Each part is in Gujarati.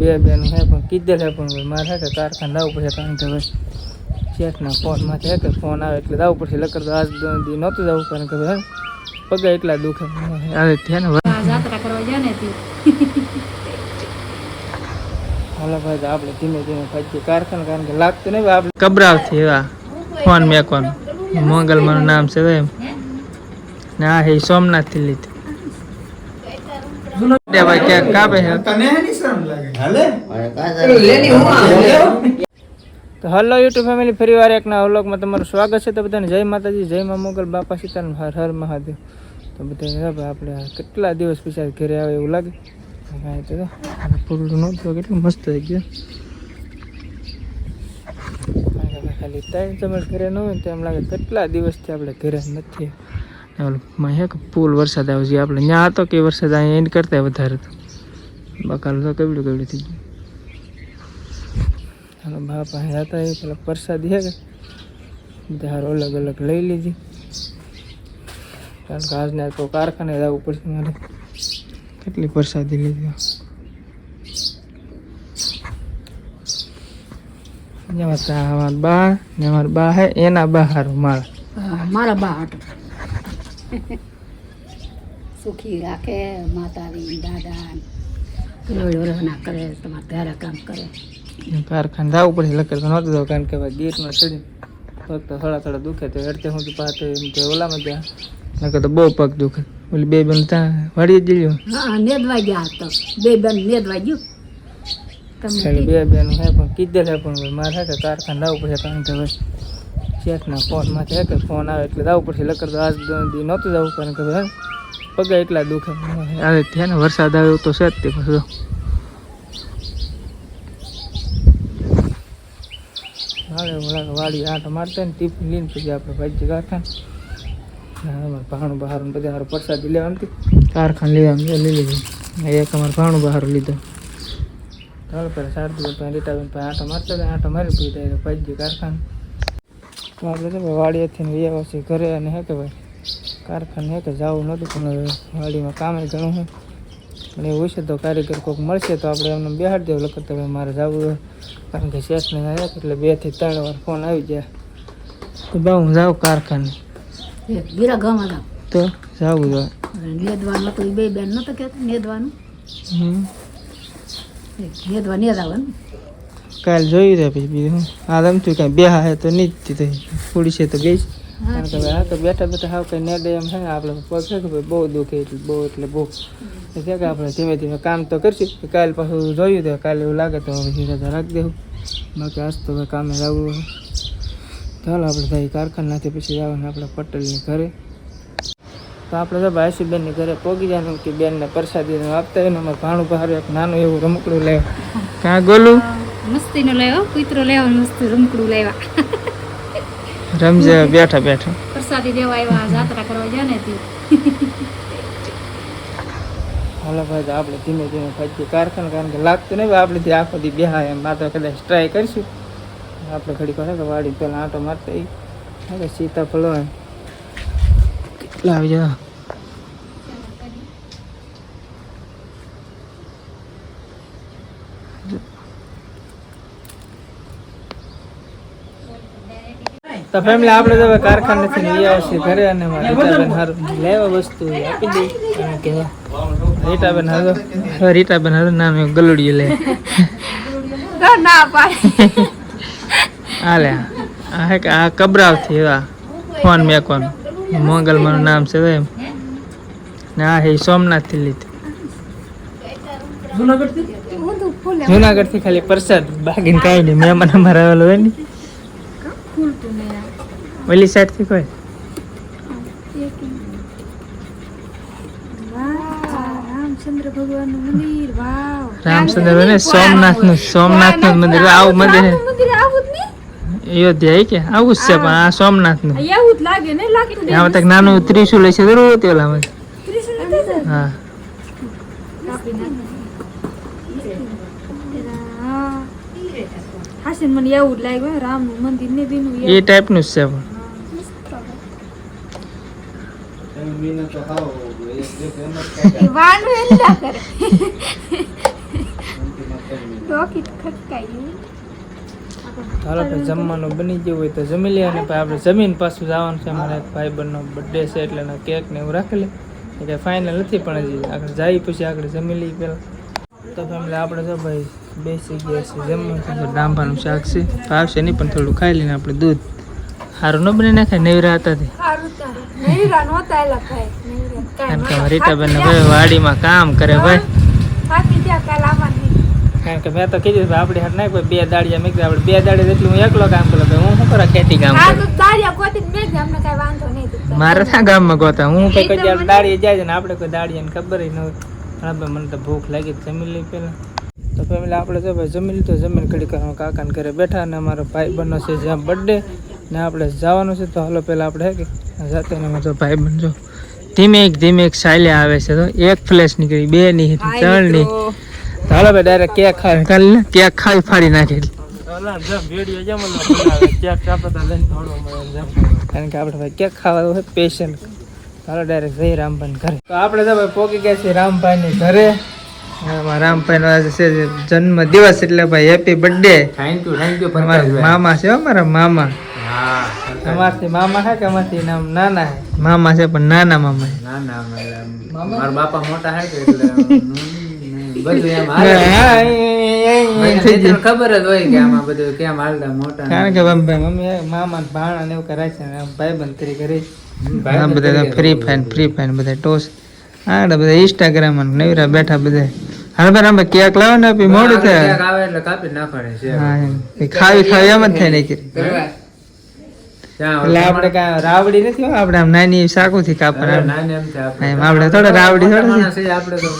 બે બેનું હે પણ કીધેલ હે પણ મારે હે કે કારખાને જવું પડશે કારણ કે હવે શેઠના ફોનમાંથી હે કે ફોન આવે એટલે જવું પડશે લકર તો આજ દી નહોતું જવું કારણ કે હવે પગે એટલા દુખે. આવે થયા ને આ જાત્રા કરવા જાય ને તી. હાલો ભાઈ તો આપણે ધીમે ધીમે ભાઈ કારખાને કારણ કે લાગતું નહીં આપણે. કબરાવથી એવા ફોન મેકવાનું. મોંગલમાનું નામ છે એમ. ને આ હે સોમનાથથી લીધું. ભાઈ ક્યાંક કાપે છે. તો હલો યુટ્યુબ ફેમિલી ફરી વાર એક નવા વ્લોગમાં તમારું સ્વાગત છે. તો બધાને જય માતાજી જય મા મોગલ બાપા સીતારામ હર હર મહાદેવ. તો બધાને આપણે કેટલા દિવસ પછી ઘરે આવે એવું લાગે? કાંઈ તો જો, નહોતું કેટલું મસ્ત થઈ ગયું. ખાલી ત્રણ ચમચ ઘરે ન હોય તો એમ લાગે કેટલા દિવસથી આપણે ઘરે નથી. ઓલું ફૂલ વરસાદ આવ્યો છે આપણે. ત્યાં હતો કે વરસાદ અહીંયા એન્ડ કરતા વધારે તો બકાલ તો કેવડું કેવડું થઈ ગયું. હાલો બાપા હતા એ પેલા પ્રસાદી હે કે બધા અલગ અલગ લઈ લીધી. કારણ કે આજને આજ તો કારખાને જવું પડશે મારે. કેટલી પ્રસાદી લીધી જેમાં તા બા ને મારા બા હે, એના બા હારું મારા મારા બા સુખી રાખે માતાજી દાદા. કિલોડ ના કરે તમારા ઘરે કામ કરે. કારખાને જવું પડશે લખર તો નહોતું કારણ કે ભાઈ ગીરમાં ચડી પગ તો થોડા થોડા દુખે તો હેડતે હું તો પાછો એમ કે ઓલામાં ત્યાં નકર તો બહુ પગ દુખે. ઓલી બે બેન ત્યાં વાળી જ હા નેદવા ગયા તો બે બેન નેદવા ગયું. બે બેન હે પણ કીધેલ હે પણ મારે કારખાને જવું પડશે કારણ કે હવે શેઠના ફોનમાં છે કે ફોન આવે એટલે જવું પડશે. લકર તો આજ દી નહોતું જવું કારણ કે પગે એટલા દુખે આવે ત્યાં ને વરસાદ આવ્યો તો છે જ તે પછી. હાલે ઓલા વાડી આંટો મારતા ને ટીપ લઈને પછી આપણે ભાજી કારખાને. અમારે ભાણું બહાર બધા હારું પ્રસાદી લેવાનું હતી કારખાને લેવાનું લઈ લીધું એક અમારે ભાણું બહાર લીધું. ચાલો પેલા સારથી પછી રીટાબેન પાસે આંટો મારતા આંટો મારી ત્યારે ભાજી કારખાને. તો આપણે તો વાડીએથી વ્યવસ્થિત ઘરે અને હે કે ભાઈ કારખાને હે કે જવું નહોતું પણ વાડીમાં કામે ઘણું હોય પણ એવું છે તો કારીગર કોઈક મળશે તો આપણે એમને બેહાડ દેવું લખત તો મારે જવું કારણ કે શેઠને આવ્યા એટલે બેથી ત્રણ વાર ફોન આવી જાય તો બા હું જાઉં કારખાને. ગીરા ગામમાં તો જવું જોઈએ નેદવાનું તો બે બેન નતો કહેતો નેદવાનું? હમ. નેદવા નેદાવાનું કાલ જોયું રહ્યા પછી બીજું હું આ રમતું કાંઈ બેહા હે તો નહીં જ થોડી છે તો ગઈશ કારણ કે હવે આ તો બેઠા બેઠા હાવ કંઈ દે એમ છે ને આપણે પગ છે કે ભાઈ બહુ દુખે એટલે બહુ એટલે બહુ. એટલે કે આપણે ધીમે ધીમે કામ તો કરશું કાલ પાછું જોયું તો કાલે એવું લાગે તો ધીરે ધીરે રાખી દેવું. બાકી આજ તો કામે જવું ચાલો આપણે ભાઈ કારખાનાથી પછી જવાનું આપણે પટેલની ઘરે. તો આપણે તો ભાઈસીબેનની ઘરે પોગી જવાનું કે બેનને પ્રસાદી આપતા હોય ને અમારે ભાણું બહાર એક નાનું એવું રમકડું લે કાં ગોલું? મસ્તીનો લેવો કૂતરો લેવો મસ્ત રમકડું લેવા. રમજે બેઠા બેઠા. પ્રસાદી દેવા આવ્યા જાત્રા કરવા જાય ને તી. હાલો ભાઈ તો આપણે ધીમે ધીમે ભાઈ કારખાન કારણ કે લાગતું નહીં આપણે જે આખો દી બેહા એમ. તો કદાચ ટ્રાય કરીશું. આપણે ઘડી કરે કે વાડી પેલા આંટો મારતા સીતાફળો એમ કેટલા આવી જાય તો ફેમિલી આપણે તો હવે કારખાનેથી લઈ આવશે ઘરે અને રીટાબેન હારું. લેવા વસ્તુ આપી દઈ અને કે રીટાબેન હારું. રીટાબેન હારું નામ એવું ગલુડિયું લે. ના પાડે. આ આ હે કે આ કબરાવથી એવા ફોન મેકવાનું. મોંગલમાનું નામ છે એમ. ને આ હે સોમનાથથી લીધું. જુનાગઢથી? ખાલી પ્રસાદ બાકી કાંઈ નહીં મહેમાન અમારે આવેલો હોય ને. ઓલી સાઈડથી કોઈ? રામચંદ્ર ભગવાનનું મંદિર વાવ. રામચંદ્ર ને સોમનાથનું સોમનાથનું મંદિર આવું મંદિર. મંદિર આવું જ અયોધ્યા હે કે? આવું જ છે પણ આ સોમનાથનું નહીં આવું જ લાગે ને લાગતું નાનું ત્રિશુલ હશે જરૂર હતી ઓલામાં. હા. હાસન મને એવું જ લાગ્યું રામનું મંદિર ને બીનું એ ટાઈપનું જ છે ચાલો ભાઈ જમવાનું બની ગયું હોય તો જમી અને પછી આપણે જમીન પાછું જવાનું છે. અમારા એક ભાઈબંધનો બર્થડે છે એટલે એનો કેક ને એવું રાખી લે. એટલે ફાઇનલ નથી પણ હજી આગળ જાય પછી આગળ જમી લઈએ પહેલાં. તો ફેમિલી આપણે જો ભાઈ બેસી ગયા છે જમવાનું ડાંભાનું શાક છે. ભાવશે નહીં પણ થોડું ખાઈ લઈને આપણે દૂધ. સારું ન બની નાખે નેવરા હતા તે. કારણ કે રીટાબેન ભાઈ વાડીમાં કામ કરે ભાઈ. કારણ કે મેં તો કીધું આપણી હાથ નાખ બે દાડિયા મેં આપણે બે દાડી જેટલું હું એકલો કામ કરું હું શું કરું ખેતી કામ કરું? મારે ત્યાં ગામમાં ગોતા? હું કઈ દાડીએ જાય છે ને આપણે કોઈ દાડીએ ખબર ન હોય. મને તો ભૂખ લાગી જમી લઈ પહેલાં. તો ફેમિલી આપણે જો ભાઈ જમી લીધું જમીન ઘડી કરવા કાકાને ઘરે બેઠા અને અમારો ભાઈ બનનો છે જ્યાં બર્થડે ને આપણે જવાનું છે તો હાલો પહેલાં આપણે કે જાતે ને અમારો ભાઈ બનજો ધીમે એક ધીમે એક સાયલે આવે છે તો એક ફ્લેશ નીકળી બે ની ત્રણની. તો હાલો ભાઈ ડાયરેક્ટ કેક ખાઈ કાલ ને કેક ખાઈ ફાડી નાખી. કારણ કે આપણે ભાઈ કેક ખાવા હોય? પેશન્ટ ચાલો ડાયરેક્ટ જઈ રામભાઈ ઘરે. તો આપણે તો ભાઈ પોકી ગયા છીએ રામભાઈ ની ઘરે. અમારા રામભાઈ છે જન્મ દિવસ એટલે ભાઈ happy birthday thank you thank you અમારા મામા છે મારા મામા. અમારથી મામા છે કે અમારથી નામ નાના છે? મામા છે પણ નાના મામા છે. મારા મારા બાપા મોટા એટલે. તો ખબર જ હોય કે આમાં બધું કેમ હાલતા મોટા. કારણ કે મમ્મી મામા ભાણા ને એવું કરે છે ભાઈ બંધ કરી. રહી બધા ફ્રી ફાયર ફ્રી ફાયર બધા ટોસ. હા બધા ઇન્સ્ટાગ્રામ નવરા બેઠા બધા. હા ભાઈ રામ કેક લાવો ને મોડું થાય. ક્યાંક આવે એટલે કાપી નાખવાની છે. હા એમ. એ ખાવી ખાવી એમ જ થાય નહીં એટલે આપણે કાંઈ રાવડી નથી આપણે આમ નાની સાકુથી કાપડ અરે નાની એમ છે આપણે. થોડા રાવડી થોડા આપણે તો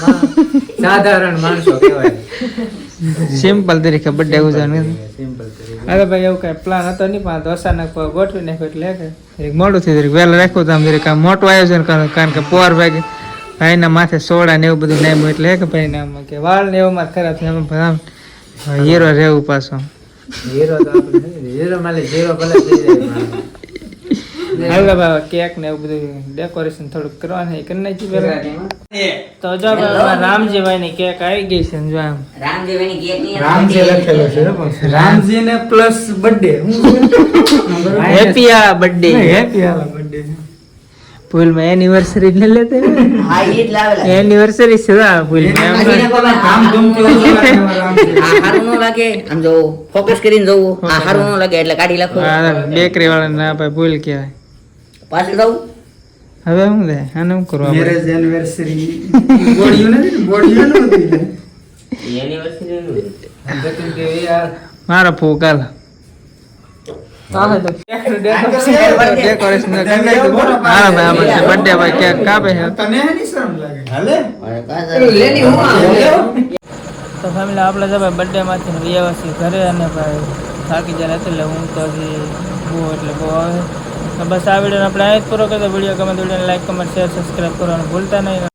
સાધારણ માણસો કહેવાય. સિમ્પલ તરીકે બર્થડે ઉજવવાનું સિમ્પલ તરીકે. અરે ભાઈ એવું કઈ પ્લાન હતો નહીં પણ અચાનક ગોઠવી નાખ્યો એટલે મોડું થયું વેલ રાખ્યું તો આમ જરીક મોટું આયોજન કરો કારણ કે પોર ભાગે ભાઈના માથે સોડા ને એવું બધું નામ્યું એટલે કે ભાઈ આમ કે વાળ ને એવું મારે ખરાબ થાય આમ હીરો રહેવું પાછો. હીરો નથી. હીરો ભલે હાલો ભાઈ કેક ને એવું બધું ડેકોરેશન થોડુંક કરવાનું એ કરી નાખી પેલા તો જો ભાઈ રામજીભાઈ ની કેક આવી ગઈ છે ને જો આમ. રામજી લખેલો છે રામજી ને પ્લસ બર્થડે હેપી આ બર્થડે હેપી આ બર્થડે ભૂલમાં એનિવર્સરી ને લેતે એનિવર્સરી છે. આ ભૂલમાં હારું નો લાગે આમ જો ફોકસ કરીને જોવું આ હારું નો લાગે એટલે કાઢી નાખો. બેકરી વાળા ના ભાઈ ભૂલ કહેવાય. પાછળ જવું હવે હું દે આને હું કરવા આપણે? મેરેજ એનિવર્સરી બોડીયું નથી ને? બોડીયું નહોતી એનિવર્સરી નું મારા ફૂક તો ફેમિલી આપણે તો ભાઈ બર્થડે માંથી વ્યવસ્થિત ઘરે અને ભાઈ થાકી જાય એટલે હું તો હજી બહુ એટલે બહુ આવે બસ આ વીડિયો આપણે અહીં જ પૂરો કરતો વીડિયો ગમે તો વિડીયોને લાઈક કમેન્ટ શેર સબસ્ક્રાઈબ કરવાનું ભૂલતા નહીં